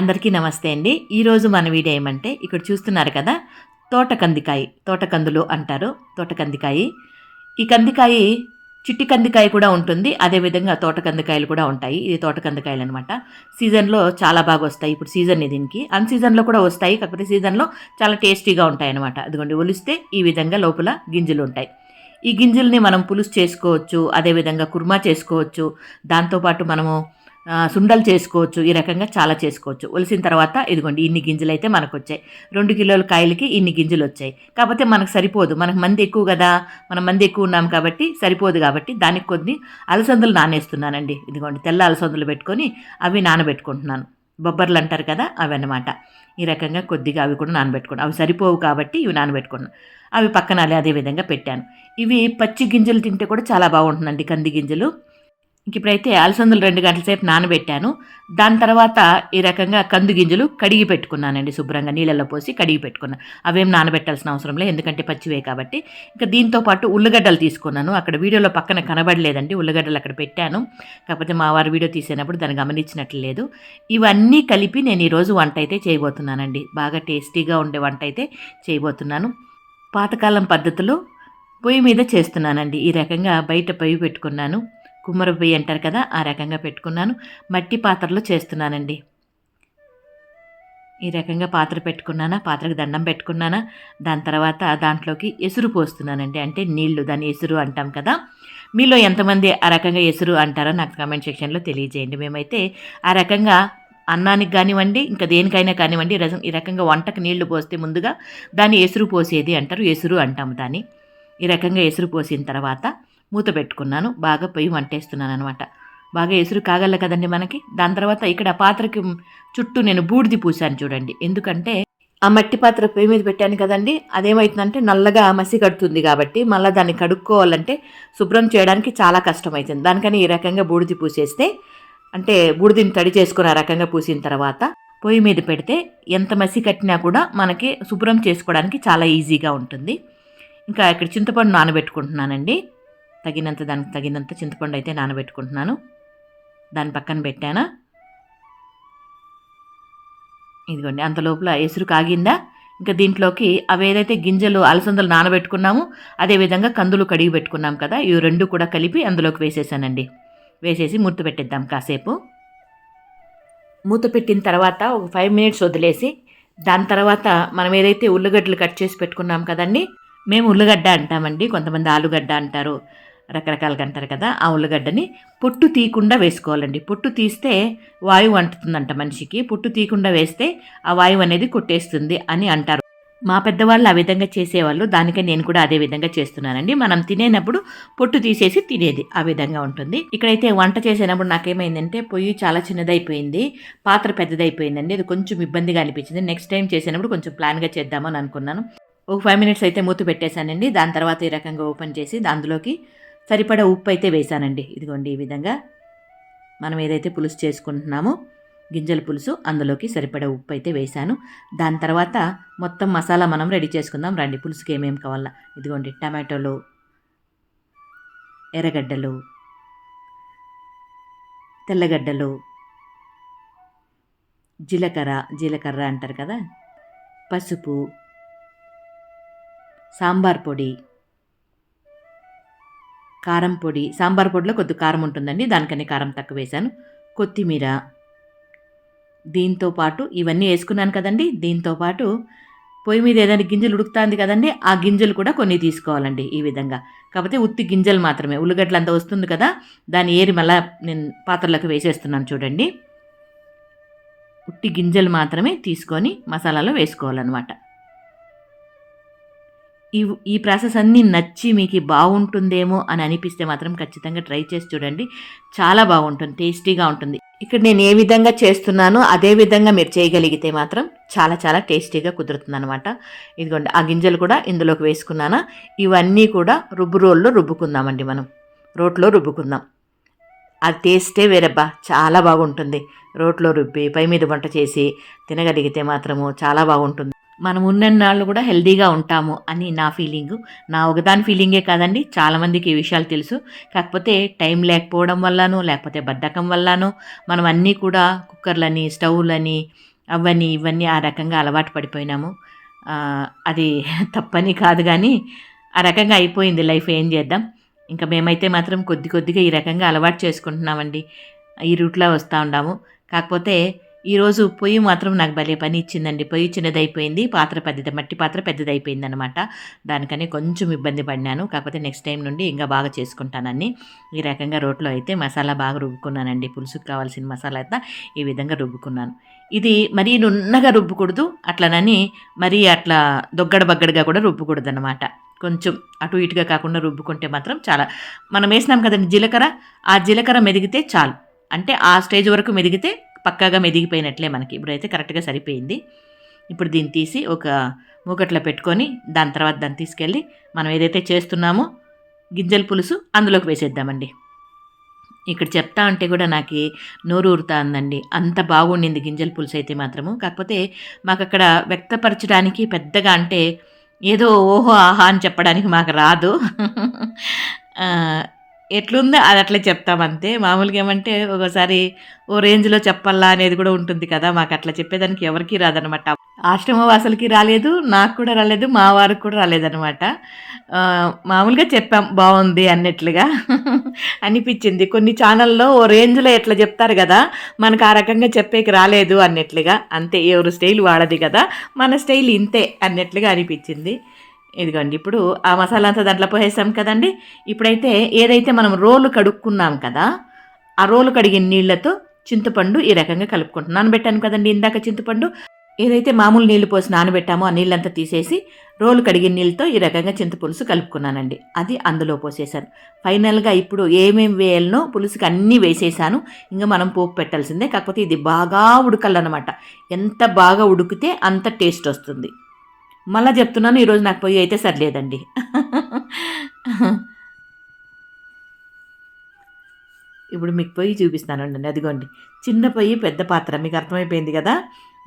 అందరికీ నమస్తే అండి. ఈరోజు మన వీడియో ఏమంటే ఇక్కడ చూస్తున్నారు కదా తోట తోటకందులు అంటారు తోటకందికాయ. ఈ కందికాయ చిట్టి కందికాయ కూడా ఉంటుంది అదేవిధంగా తోటకందికాయలు కూడా ఉంటాయి. ఇది తోటకందికాయలు అనమాట సీజన్లో చాలా బాగా వస్తాయి ఇప్పుడు సీజన్ దీనికి. అన్ సీజన్లో కూడా వస్తాయి కాకపోతే సీజన్లో చాలా టేస్టీగా ఉంటాయి అనమాట అదిగోండి ఒలిస్తే ఈ విధంగా లోపల గింజలు ఉంటాయి. ఈ గింజల్ని మనం పులుసు చేసుకోవచ్చు అదేవిధంగా కుర్మా చేసుకోవచ్చు. దాంతోపాటు మనము సుండలు చేసుకోవచ్చు ఈ రకంగా చాలా చేసుకోవచ్చు. ఒలిసిన తర్వాత ఇదిగోండి ఇన్ని గింజలు అయితే మనకు వచ్చాయి రెండు కిలోల కాయలకి ఇన్ని గింజలు వచ్చాయి కాకపోతే మనకు సరిపోదు. మనకు మంది ఎక్కువ కదా మనం మంది ఎక్కువ ఉన్నాం కాబట్టి సరిపోదు కాబట్టి దానికి కొన్ని అలసందులు నానేస్తున్నానండి. ఇదిగోండి తెల్ల అలసందులు పెట్టుకొని అవి నానబెట్టుకుంటున్నాను. బొబ్బర్లు అంటారు కదా అవి అన్నమాట ఈ రకంగా కొద్దిగా అవి కూడా నానబెట్టుకున్నాను. అవి సరిపోవు కాబట్టి ఇవి నానబెట్టుకున్నాను. అవి పక్కన అదే విధంగా పెట్టాను. ఇవి పచ్చి గింజలు తింటే కూడా చాలా బాగుంటుందండి కంది గింజలు. ఇంక ఇప్పుడైతే అలసందులు రెండు గంటల సేపు నానబెట్టాను. దాని తర్వాత ఈ రకంగా కందు గింజలు కడిగి పెట్టుకున్నానండి శుభ్రంగా నీళ్ళల్లో పోసి కడిగి పెట్టుకున్నాను అవేం నానబెట్టాల్సిన అవసరం లేదు ఎందుకంటే పచ్చివే కాబట్టి. ఇంకా దీంతో పాటు ఉల్లగడ్డలు తీసుకున్నాను. అక్కడ వీడియోలో పక్కన కనబడలేదండి ఉల్లగడ్డలు అక్కడ పెట్టాను. కాకపోతే మా వారు వీడియో తీసేటప్పుడు దాన్ని గమనించినట్లు లేదు. ఇవన్నీ కలిపి నేను ఈరోజు వంట అయితే చేయబోతున్నానండి. బాగా టేస్టీగా ఉండే వంట అయితే చేయబోతున్నాను. పాతకాలం పద్ధతిలో పొయ్యి మీద చేస్తున్నానండి. ఈ రకంగా బయట పొయ్యి పెట్టుకున్నాను. కుమ్మర అంటారు కదా ఆ రకంగా పెట్టుకున్నాను. మట్టి పాత్రలో చేస్తున్నానండి. ఈ రకంగా పాత్ర పెట్టుకున్నానా పాత్రకు దండం పెట్టుకున్నానా దాని తర్వాత దాంట్లోకి ఎసురు పోస్తున్నానండి. అంటే నీళ్ళు దాన్ని ఎసురు అంటాం కదా. మీలో ఎంతమంది ఆ రకంగా ఎసురు అంటారో నాకు కామెంట్ సెక్షన్లో తెలియజేయండి. మేమైతే ఆ రకంగా అన్నానికి కానివ్వండి ఇంకా దేనికైనా కానివ్వండి రకం- ఈ రకంగా వంటకు నీళ్ళు పోస్తే ముందుగా దాన్ని ఎసురు పోసేది అంటారు ఎసురు అంటాము దాన్ని. ఈ రకంగా ఎసురు పోసిన తర్వాత మూత పెట్టుకున్నాను. బాగా పొయ్యి వంటేస్తున్నాను అనమాట బాగా ఎసురు కాగల కదండి మనకి. దాని తర్వాత ఇక్కడ పాత్రకి చుట్టూ నేను బూడిది పూసాను చూడండి. ఎందుకంటే ఆ మట్టి పాత్ర పొయ్యి మీద పెట్టాను కదండి. అదేమవుతుందంటే నల్లగా మసి కడుతుంది కాబట్టి మళ్ళీ దాన్ని కడుక్కోవాలంటే శుభ్రం చేయడానికి చాలా కష్టమవుతుంది దానికని ఈ రకంగా బూడిది పూసేస్తే అంటే బూడిదని తడి చేసుకుని ఆ రకంగా పూసిన తర్వాత పొయ్యి మీద పెడితే ఎంత మసి కట్టినా కూడా మనకి శుభ్రం చేసుకోవడానికి చాలా ఈజీగా ఉంటుంది. ఇంకా ఇక్కడ చింతపండు నానబెట్టుకుంటున్నానండి. తగినంత దానికి తగినంత చింతపండు అయితే నానబెట్టుకుంటున్నాను. దాని పక్కన పెట్టానా? ఇదిగోండి అంత లోపల ఎసురు కాగిందా? ఇంకా దీంట్లోకి అవి ఏదైతే గింజలు అలసందలు నానబెట్టుకున్నామో అదేవిధంగా కందులు కడిగి పెట్టుకున్నాం కదా ఇవి రెండు కూడా కలిపి అందులోకి వేసేసానండి. వేసేసి మూత పెట్టేద్దాం కాసేపు. మూత పెట్టిన తర్వాత ఒక ఫైవ్ మినిట్స్ వదిలేసి దాని తర్వాత మనం ఏదైతే ఉల్లిగడ్డలు కట్ చేసి పెట్టుకున్నాం కదండి మేము ఉల్లిగడ్డ అంటామండి కొంతమంది ఆలుగడ్డ అంటారు. రకరకాలుగా అంటారు కదా ఆ ఉల్లిగడ్డని పొట్టు తీయకుండా వేసుకోవాలండి. పొట్టు తీస్తే వాయువు అంటుతుందంట మనిషికి. పొట్టు తీయకుండా వేస్తే ఆ వాయువు అనేది కొట్టేస్తుంది అని అంటారు. మా పెద్దవాళ్ళు ఆ విధంగా చేసేవాళ్ళు. దానికే నేను కూడా అదే విధంగా చేస్తున్నానండి. మనం తినేటప్పుడు పొట్టు తీసేసి తినేది ఆ విధంగా ఉంటుంది. ఇక్కడైతే వంట చేసేటప్పుడు నాకేమైందంటే పొయ్యి చాలా చిన్నదైపోయింది. పాత్ర పెద్దదైపోయిందండి. అది కొంచెం ఇబ్బందిగా అనిపించింది. నెక్స్ట్ టైం చేసేటప్పుడు కొంచెం ప్లాన్గా చేద్దామని అనుకున్నాను. ఒక ఫైవ్ మినిట్స్ అయితే మూత పెట్టేశానండి. దాని తర్వాత ఈ రకంగా ఓపెన్ చేసి అందులోకి సరిపడా ఉప్పు అయితే వేసానండి ఇదిగోండి ఈ విధంగా మనం ఏదైతే పులుసు చేసుకుంటున్నామో గింజల పులుసు అందులోకి సరిపడే ఉప్పు అయితే వేసాను దాని తర్వాత మొత్తం మసాలా మనం రెడీ చేసుకుందాం. రండి పులుసుకి ఏమేమి కావాలా? ఇదిగోండి టమాటోలు ఎర్రగడ్డలు తెల్లగడ్డలు జీలకర్ర జీలకర్ర అంటారు కదా? పసుపు సాంబార్ పొడి కారం పొడి సాంబార్ పొడిలో కొద్ది కారం ఉంటుందండి. దానికని కారం తక్కువ వేశాను. కొత్తిమీర. దీంతో పాటు ఇవన్నీ వేసుకున్నాను కదండి. దీంతో పాటు పొయ్యి మీద ఏదైనా గింజలు ఉడుకుతుంది కదండి ఆ గింజలు కూడా కొన్ని తీసుకోవాలండి ఈ విధంగా. కాకపోతే ఉత్తి గింజలు మాత్రమే. ఉల్లిగడ్డలు అంతా వస్తుంది కదా దాన్ని ఏరి మళ్ళా నేను పాత్రలోకి వేసేస్తున్నాను చూడండి. ఉట్టి గింజలు మాత్రమే తీసుకొని మసాలాలో వేసుకోవాలన్నమాట. ఈ ఈ ప్రాసెస్ అన్నీ నచ్చి మీకు బాగుంటుందేమో అని అనిపిస్తే మాత్రం ఖచ్చితంగా ట్రై చేసి చూడండి. చాలా బాగుంటుంది టేస్టీగా ఉంటుంది. ఇక్కడ నేను ఏ విధంగా చేస్తున్నానో అదే విధంగా మీరు చేయగలిగితే మాత్రం చాలా చాలా టేస్టీగా కుదురుతుంది అనమాట ఇదిగోండి ఆ గింజలు కూడా ఇందులోకి వేసుకున్నానా? ఇవన్నీ కూడా రుబ్బు రోల్లో రుబ్బుకుందామండి మనం. రోట్లో రుబ్బుకుందాం. ఆ టేస్టే వేరబ్బా చాలా బాగుంటుంది. రోట్లో రుబ్బి పై మీద వంట చేసి తినగలిగితే మాత్రము చాలా బాగుంటుంది. మనం ఉన్నన్నాళ్ళు కూడా హెల్దీగా ఉంటాము అని నా ఫీలింగు. నా ఒకదాని ఫీలింగే కాదండి చాలామందికి ఈ విషయాలు తెలుసు. కాకపోతే టైం లేకపోవడం వల్లనో లేకపోతే బద్ధకం వల్లనో మనం అన్నీ కూడా కుక్కర్లని స్టవ్లని అవన్నీ ఇవన్నీ ఆ రకంగా అలవాటు పడిపోయినాము. అది తప్పని కాదు కానీ ఆ రకంగా అయిపోయింది లైఫ్ ఏం చేద్దాం? ఇంకా మేమైతే మాత్రం కొద్ది కొద్దిగా ఈ రకంగా అలవాటు చేసుకుంటున్నామండి. ఈ రూట్లో వస్తూ ఉన్నాము కాకపోతే ఈరోజు పొయ్యి మాత్రం నాకు భలే పని ఇచ్చిందండి. పొయ్యి చిన్నదైపోయింది పాత్ర పెద్దది మట్టి పాత్ర పెద్దదైపోయింది అనమాట దానికని కొంచెం ఇబ్బంది పడినాను. కాకపోతే నెక్స్ట్ టైం నుండి ఇంకా బాగా చేసుకుంటానని ఈ రకంగా రోట్లో అయితే మసాలా బాగా రుబ్బుకున్నానండి. పులుసుకు కావాల్సిన మసాలా అయితే ఈ విధంగా రుబ్బుకున్నాను. ఇది మరీ నున్నగా రుబ్బకూడదు అట్లనని మరీ అట్లా దొగ్గడ బగ్గడగా కూడా రుబ్బకూడదు అనమాట కొంచెం అటు ఇటుగా కాకుండా రుబ్బుకుంటే మాత్రం చాలా. మనం వేసినాం కదండి జీలకర్ర ఆ జీలకర్ర మెదిగితే చాలు. అంటే ఆ స్టేజ్ వరకు మెదిగితే పక్కాగా మెదిగిపోయినట్లే మనకి. ఇప్పుడైతే కరెక్ట్గా సరిపోయింది. ఇప్పుడు దీన్ని తీసి ఒక మూకట్లో పెట్టుకొని దాని తర్వాత దాన్ని తీసుకెళ్ళి మనం ఏదైతే చేస్తున్నామో గింజల పులుసు అందులోకి వేసేద్దామండి. ఇక్కడ చెప్తా ఉంటే కూడా నాకు నోరు ఊరుతా ఉందండి. అంత బాగుండింది గింజల పులుసు అయితే మాత్రము. కాకపోతే మాకు అక్కడ వ్యక్తపరచడానికి పెద్దగా అంటే ఏదో ఓహో ఆహా అని చెప్పడానికి మాకు రాదు. ఎట్లుందో అది అట్లా చెప్తామంతే మామూలుగా ఏమంటే ఒకసారి ఓ రేంజ్లో చెప్పాలా అనేది కూడా ఉంటుంది కదా మాకు అట్లా చెప్పేదానికి ఎవరికీ రాదనమాట ఆశ్రమవాసులకి రాలేదు నాకు కూడా రాలేదు మా వారికి కూడా రాలేదనమాట మామూలుగా చెప్పాం బాగుంది అన్నట్లుగా అనిపించింది. కొన్ని ఛానల్లో ఓ రేంజ్లో ఎట్లా చెప్తారు కదా మనకు ఆ రకంగా చెప్పేకి రాలేదు అన్నట్లుగా అంతే. ఎవరు స్టైల్ వాడది కదా మన స్టైల్ ఇంతే అన్నట్లుగా అనిపించింది. ఇదిగోండి ఇప్పుడు ఆ మసాలా అంతా దాంట్లో పోసేసాం కదండి. ఇప్పుడైతే ఏదైతే మనం రోలు కడుక్కున్నాం కదా ఆ రోలు కడిగిన నీళ్ళతో చింతపండు ఈ రకంగా కలుపుకుంటున్నాను నానబెట్టాను కదండి ఇందాక చింతపండు. ఏదైతే మామూలు నీళ్ళు పోసి నానబెట్టామో ఆ నీళ్ళంతా తీసేసి రోలు కడిగిన నీళ్ళతో ఈ రకంగా చింతపులుసు కలుపుకున్నానండి. అది అందులో పోసేసాను ఫైనల్గా ఇప్పుడు ఏమేమి వేయాలనో పులుసుకి అన్నీ వేసేసాను. ఇంకా మనం పోపు పెట్టాల్సిందే. కాకపోతే ఇది బాగా ఉడకాలన్నమాట. ఎంత బాగా ఉడికితే అంత టేస్ట్ వస్తుంది. మళ్ళా చెప్తున్నాను ఈరోజు నాకు పొయ్యి అయితే సరిలేదండి. ఇప్పుడు మీకు పొయ్యి చూపిస్తానండి అదిగోండి. చిన్న పొయ్యి పెద్ద పాత్ర మీకు అర్థమైపోయింది కదా?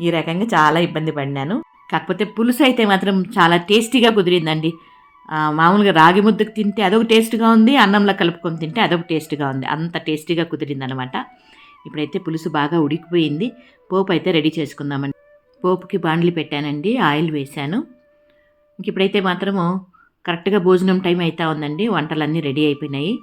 ఈ రకంగా చాలా ఇబ్బంది పడినాను. కాకపోతే పులుసు అయితే మాత్రం చాలా టేస్టీగా కుదిరిందండి. మామూలుగా రాగి ముద్దకు తింటే అదొక టేస్ట్గా ఉంది అన్నంలో కలుపుకొని తింటే అదొక టేస్ట్గా ఉంది. అంత టేస్టీగా కుదిరిందనమాట ఇప్పుడైతే పులుసు బాగా ఉడికిపోయింది. పోపు అయితే రెడీ చేసుకుందామండి. పోపుకి బాండ్లు పెట్టానండి ఆయిల్ వేశాను. ఇంక ఇప్పుడైతే మాత్రము కరెక్ట్గా భోజనం టైం అవుతా ఉందండి వంటలన్నీ రెడీ అయిపోయినాయి.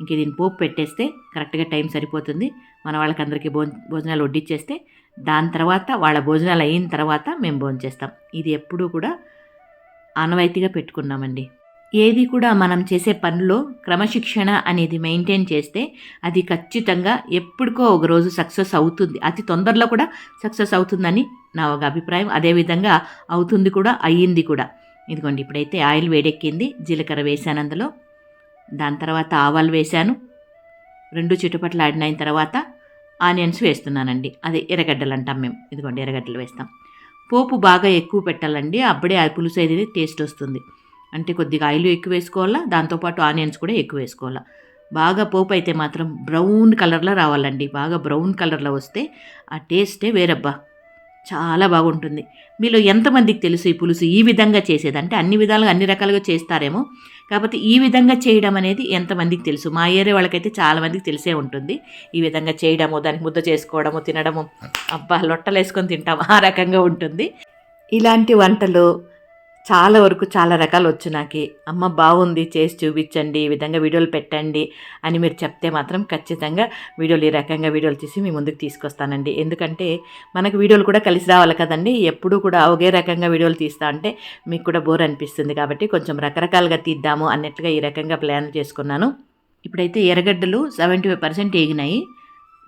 ఇంక దీన్ని పోపు పెట్టేస్తే కరెక్ట్గా టైం సరిపోతుంది. మన వాళ్ళకి అందరికీ భో భోజనాలు వడ్డిచ్చేస్తే దాని తర్వాత వాళ్ళ భోజనాలు అయిన తర్వాత మేము భోజనం చేస్తాం ఇది ఎప్పుడూ కూడా ఆనవాయితీగా పెట్టుకున్నామండి. ఏది కూడా మనం చేసే పనిలో క్రమశిక్షణ అనేది మెయింటైన్ చేస్తే అది ఖచ్చితంగా ఎప్పటికో ఒక రోజు సక్సెస్ అవుతుంది. అతి తొందరలో కూడా సక్సెస్ అవుతుందని నా ఒక అభిప్రాయం. అదేవిధంగా అవుతుంది కూడా అయ్యింది కూడా. ఇదిగోండి ఇప్పుడైతే ఆయిల్ వేడెక్కింది. జీలకర్ర వేసాను అందులో దాని తర్వాత ఆవాలు వేశాను. రెండు చుట్టుపట్ల ఆడిన తర్వాత ఆనియన్స్ వేస్తున్నానండి. అదే ఎర్రగడ్డలు అంటాం మేము. ఇదిగోండి ఎర్రగడ్డలు వేస్తాం. పోపు బాగా ఎక్కువ పెట్టాలండి. అప్పుడే ఆ పులుసు అనేది టేస్ట్ వస్తుంది. అంటే కొద్దిగా ఆయిల్ ఎక్కువ వేసుకోవాలా? దాంతోపాటు ఆనియన్స్ కూడా ఎక్కువ వేసుకోవాలా? బాగా పోపు అయితే మాత్రం బ్రౌన్ కలర్లో రావాలండి. బాగా బ్రౌన్ కలర్లో వస్తే ఆ టేస్టే వేరబ్బా. చాలా బాగుంటుంది. మీలో ఎంతమందికి తెలుసు ఈ పులుసు? ఈ విధంగా చేసేదంటే అన్ని విధాలుగా అన్ని రకాలుగా చేస్తారేమో. కాకపోతే ఈ విధంగా చేయడం అనేది ఎంతమందికి తెలుసు? మా ఏరియా వాళ్ళకైతే చాలామందికి తెలిసే ఉంటుంది. ఈ విధంగా చేయడము దానికి ముద్ద చేసుకోవడము తినడము. అబ్బా లొట్టలు వేసుకొని తింటాం. ఆ రకంగా ఉంటుంది. ఇలాంటి వంటలు చాలా వరకు చాలా రకాలు వచ్చు నాకు. అమ్మ బాగుంది చేసి చూపించండి ఈ విధంగా వీడియోలు పెట్టండి అని మీరు చెప్తే మాత్రం ఖచ్చితంగా వీడియోలు ఈ రకంగా వీడియోలు తీసి మీ ముందుకు తీసుకొస్తానండి. ఎందుకంటే మనకు వీడియోలు కూడా కలిసి రావాలి కదండి. ఎప్పుడూ కూడా ఒకే రకంగా వీడియోలు తీస్తా అంటే మీకు కూడా బోర్ అనిపిస్తుంది కాబట్టి కొంచెం రకరకాలుగా తీద్దాము అన్నట్లుగా ఈ రకంగా ప్లాన్ చేసుకున్నాను. ఇప్పుడైతే ఎర్రగడ్డలు సెవెంటీ ఫైవ్ పర్సెంట్ వేగినాయి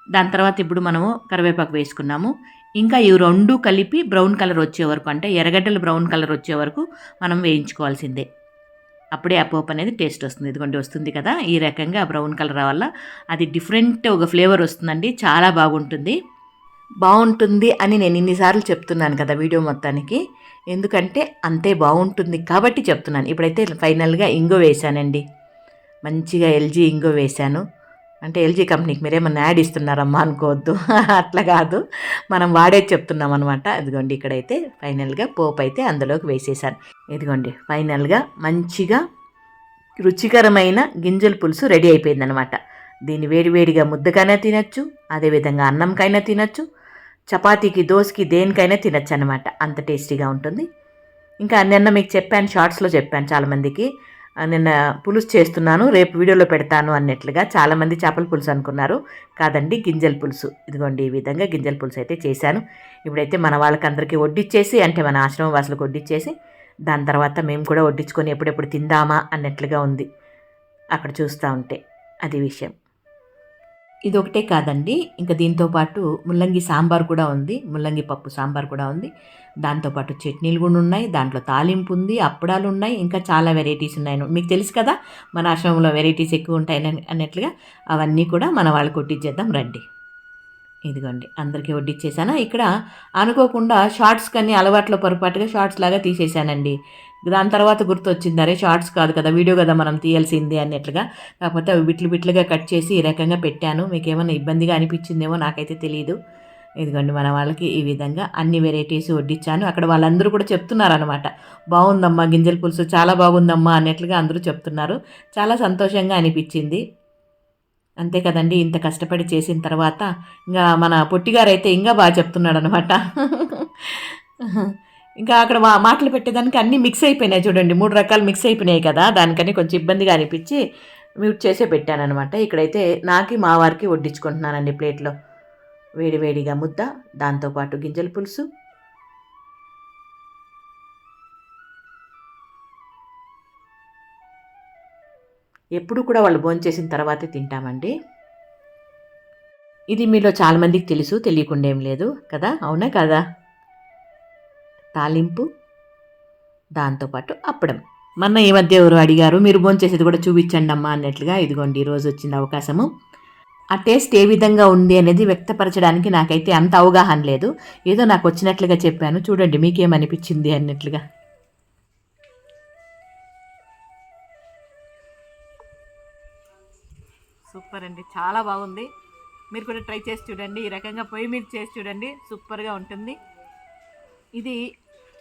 దాని తర్వాత ఇప్పుడు మనము కరివేపాకు వేసుకున్నాము. ఇంకా ఈ రెండు కలిపి బ్రౌన్ కలర్ వచ్చే వరకు అంటే ఎర్రగడ్డలు బ్రౌన్ కలర్ వచ్చే వరకు మనం వేయించుకోవాల్సిందే. అప్పుడే ఆ పోపు అనేది టేస్ట్ వస్తుంది. ఇదిగోండి వస్తుంది కదా. ఈ రకంగా బ్రౌన్ కలర్ వల్ల అది డిఫరెంట్ ఒక ఫ్లేవర్ వస్తుందండి. చాలా బాగుంటుంది. బాగుంటుంది అని నేను ఇన్నిసార్లు చెప్తున్నాను కదా వీడియో మొత్తానికి. ఎందుకంటే అంతే బాగుంటుంది కాబట్టి చెప్తున్నాను. ఇప్పుడైతే ఫైనల్గా ఇంగో వేశానండి. మంచిగా ఎల్జీ ఇంగో వేశాను. అంటే ఎల్జీ కంపెనీకి మీరేమన్నా యాడ్ ఇస్తున్నారమ్మా అనుకోవద్దు. అట్లా కాదు. మనం వాడేది చెప్తున్నాం అనమాట ఇదిగోండి ఇక్కడైతే ఫైనల్గా పోపు అయితే అందులోకి వేసేసాను. ఇదిగోండి ఫైనల్గా మంచిగా రుచికరమైన గింజల పులుసు రెడీ అయిపోయిందనమాట దీన్ని వేడివేడిగా ముద్దకైనా తినచ్చు అదేవిధంగా అన్నంకైనా తినచ్చు చపాతీకి దోశకి దేనికైనా తినచ్చు అనమాట అంత టేస్టీగా ఉంటుంది. ఇంకా నిన్న మీకు చెప్పాను షార్ట్స్లో చెప్పాను చాలామందికి. నిన్న పులుసు చేస్తున్నాను రేపు వీడియోలో పెడతాను అన్నట్లుగా చాలామంది చేపల పులుసు అనుకున్నారు. కాదండి గింజల పులుసు. ఇదిగోండి ఈ విధంగా గింజల పులుసు అయితే చేశాను. ఇప్పుడైతే మన వాళ్ళకి అందరికీ వడ్డిచ్చేసి అంటే మన ఆశ్రమం వాసులకు వడ్డిచ్చేసి దాని తర్వాత మేము కూడా వడ్డించుకొని ఎప్పుడెప్పుడు తిందామా అన్నట్లుగా ఉంది. అక్కడ చూస్తూ ఉంటే అది విషయం. ఇది ఒకటే కాదండి. ఇంకా దీంతో పాటు ముల్లంగి సాంబార్ కూడా ఉంది. ముల్లంగి పప్పు సాంబార్ కూడా ఉంది. దాంతోపాటు చట్నీలు కూడా ఉన్నాయి. దాంట్లో తాలింపు ఉంది. అప్పడాలు ఉన్నాయి. ఇంకా చాలా వెరైటీస్ ఉన్నాయి. మీకు తెలుసు కదా మన ఆశ్రమంలో వెరైటీస్ ఎక్కువ ఉంటాయి అన్నట్లుగా అవన్నీ కూడా మన వాళ్ళు కొట్టించేద్దాం రండి. ఇదిగోండి అందరికీ వడ్డిచ్చేసాను? ఇక్కడ అనుకోకుండా షార్ట్స్ కానీ అలవాట్లో పొరపాటుగా షార్ట్స్ లాగా తీసేసానండి. దాని తర్వాత గుర్తొచ్చింది అరే షార్ట్స్ కాదు కదా వీడియో కదా మనం తీయాల్సింది అన్నట్లుగా. కాకపోతే అవి బిట్లు బిట్లుగా కట్ చేసి ఈ రకంగా పెట్టాను. మీకు ఏమైనా ఇబ్బందిగా అనిపించిందేమో నాకైతే తెలియదు ఇదిగోండి మన వాళ్ళకి ఈ విధంగా అన్ని వెరైటీస్ వడ్డించాను అక్కడ వాళ్ళందరూ కూడా చెప్తున్నారు అనమాట బాగుందమ్మా గింజల పులుసు చాలా బాగుందమ్మా అన్నట్లుగా అందరూ చెప్తున్నారు. చాలా సంతోషంగా అనిపించింది. అంతే కదండి ఇంత కష్టపడి చేసిన తర్వాత ఇంకా మన పొట్టిగారు అయితే ఇంకా బాగా చెప్తున్నాడు అనమాట ఇంకా అక్కడ మా మాటలు పెట్టేదానికి అన్నీ మిక్స్ అయిపోయినాయి చూడండి. మూడు రకాలు మిక్స్ అయిపోయినాయి కదా. దానికని కొంచెం ఇబ్బందిగా అనిపించి మ్యూట్ చేసే పెట్టానమాట ఇక్కడైతే నాకి మా వారికి వడ్డించుకుంటున్నానండి ప్లేట్లో. వేడి వేడిగా ముద్ద దాంతోపాటు గింజల పులుసు. ఎప్పుడు కూడా వాళ్ళు భోంచేసిన తర్వాతే తింటామండి. ఇది మీలో చాలామందికి తెలుసు తెలియకుండా ఏం లేదు కదా? అవునా కదా? తాలింపు దాంతోపాటు అప్పడం. మొన్న ఈ మధ్య ఎవరు అడిగారు? మీరు భోంచేసేది కూడా చూపించండి అమ్మా అన్నట్లుగా ఇదిగోండి ఈరోజు వచ్చింది అవకాశము. ఆ టేస్ట్ ఏ విధంగా ఉంది అనేది వ్యక్తపరచడానికి నాకైతే అంత అవగాహన లేదు. ఏదో నాకు వచ్చినట్లుగా చెప్పాను. చూడండి మీకేమనిపించింది అన్నట్లుగా. సూపర్ అండి. చాలా బాగుంది. మీరు కూడా ట్రై చేసి చూడండి. ఈ రకంగా పొయ్యి మీద చేసి చూడండి. సూపర్గా ఉంటుంది. ఇది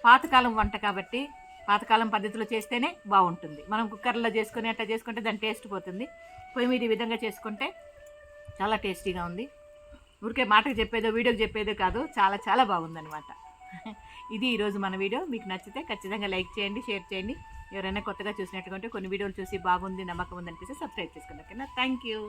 పాతకాలం వంట కాబట్టి పాతకాలం పద్ధతిలో చేస్తేనే బాగుంటుంది. మనం కుక్కర్లో చేసుకుని అట్లా చేసుకుంటే దాని టేస్ట్ పోతుంది. పొయ్యి మీద ఈ విధంగా చేసుకుంటే చాలా టేస్టీగా ఉంది. ఊరికే మాటకు చెప్పేదో వీడియోకి చెప్పేదో కాదు చాలా చాలా బాగుందనమాట ఇది ఈరోజు మన వీడియో. మీకు నచ్చితే ఖచ్చితంగా లైక్ చేయండి షేర్ చేయండి. ఎవరైనా కొత్తగా చూసినట్టుకుంటే కొన్ని వీడియోలు చూసి బాగుంది నమ్మకం ఉందనిపిస్తే సబ్స్క్రైబ్ చేసుకోండి ఓకేనా? Thank you.